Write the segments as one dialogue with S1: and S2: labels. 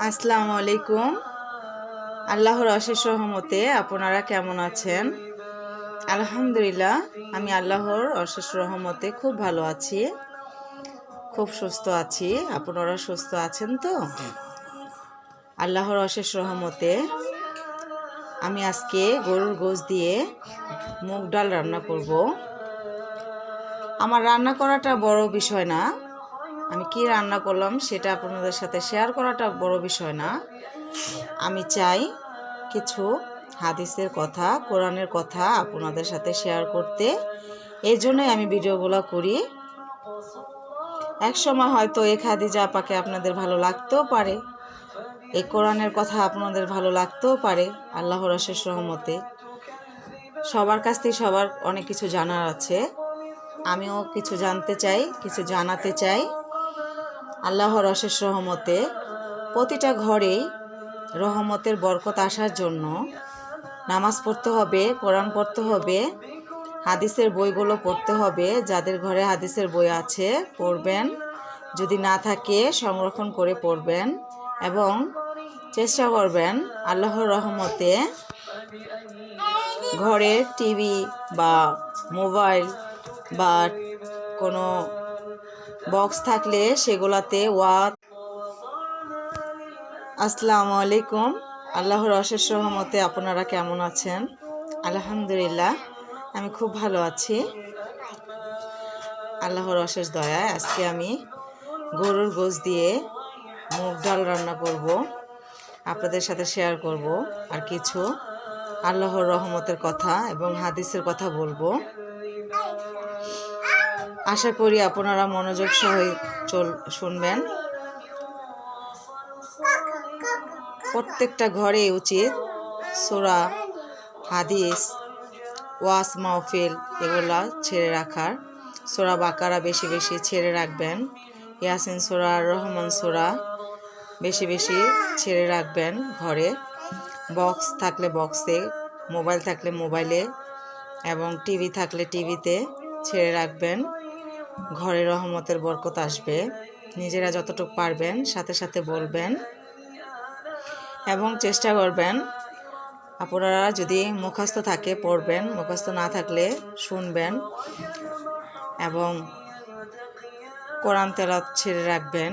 S1: আসসালামু আলাইকুম। আল্লাহর অশেষ রহমতে আপনারা কেমন আছেন? আলহামদুলিল্লাহ আমি আল্লাহর অশেষ রহমতে খুব ভালো আছি। খুব সুস্থ আছি। আপনারা সুস্থ আছেন তো? আল্লাহর অশেষ রহমতে আমি আজকে গরুর গোশ দিয়ে মুগ ডাল রান্না করব। আমার রান্না করাটা বড় বিষয় না আমি কি রান্না করলাম সেটা আপনাদের সাথে শেয়ার করাটা বড় বিষয় না। আমি চাই কিছু হাদিসের কথা, কোরআনের কথা আপনাদের সাথে শেয়ার করতে। এই জন্যই আমি ভিডিওগুলো করি। এক সময় হয়তো এই খাদিজা আপাকে আপনাদের ভালো লাগতেও পারে, এই কোরআনের কথা আপনাদের ভালো লাগতেও পারে, আল্লাহর অশেষ রহমতে। সবার কাছ থেকে সবার অনেক কিছু জানার আছে। আমিও কিছু জানতে চাই, কিছু জানাতে চাই। আল্লাহর অশেষ রহমতে প্রতিটা ঘরেই রহমতের বরকত আসার জন্য নামাজ পড়তে হবে, কোরআন পড়তে হবে, হাদিসের বইগুলো পড়তে হবে। যাদের ঘরে হাদিসের বই আছে, পড়বেন। যদি না থাকে, সংরক্ষণ করে পড়বেন এবং চেষ্টা করবেন আল্লাহর রহমতে ঘরে টিভি বা মোবাইল বা কোনো বক্স থাকলে সেগুলাতে ওয়াত আসসালামু আলাইকুম। আল্লাহর অশেষ রহমতে আপনারা কেমন আছেন? আলহামদুলিল্লাহ, আমি খুব ভালো আছি। আল্লাহর অশেষ দয়ায় আজকে আমি গরুর গোশ দিয়ে মুগ ডাল রান্না করব, আপনাদের সাথে শেয়ার করব, আর কিছু আল্লাহর রহমতের কথা এবং হাদিসের কথা বলব। আশা করি আপনারা মনোযোগ সহ চল শুনবেন। প্রত্যেকটা ঘরে উচিত সোরা, হাদিস, ওয়াস, মাহফিল এগুলা ছেড়ে রাখার। সোরা বাকারা বেশি বেশি ছেড়ে রাখবেন। ইয়াসিন সোরা, রহমান সোরা বেশি বেশি ছেড়ে রাখবেন ঘরে। বক্স থাকলে বক্সে, মোবাইল থাকলে মোবাইলে এবং টিভি থাকলে টিভিতে ছেড়ে রাখবেন। ঘরে রহমতের বরকত আসবে। নিজেরা যতটুকু পারবেন, সাথে সাথে বলবেন এবং চেষ্টা করবেন। আপনারা যদি মুখস্থ থাকে, পড়বেন, মুখস্থ না থাকলে শুনবেন এবং কোরআন তেলাত ছেড়ে রাখবেন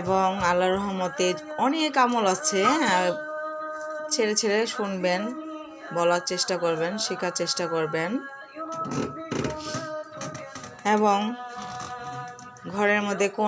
S1: এবং আল্লাহ রহমতে অনেক আমল আছে ছেড়ে ছেড়ে শুনবেন, বলার চেষ্টা করবেন, শেখার চেষ্টা করবেন। এবং ঘরের মধ্যে কোন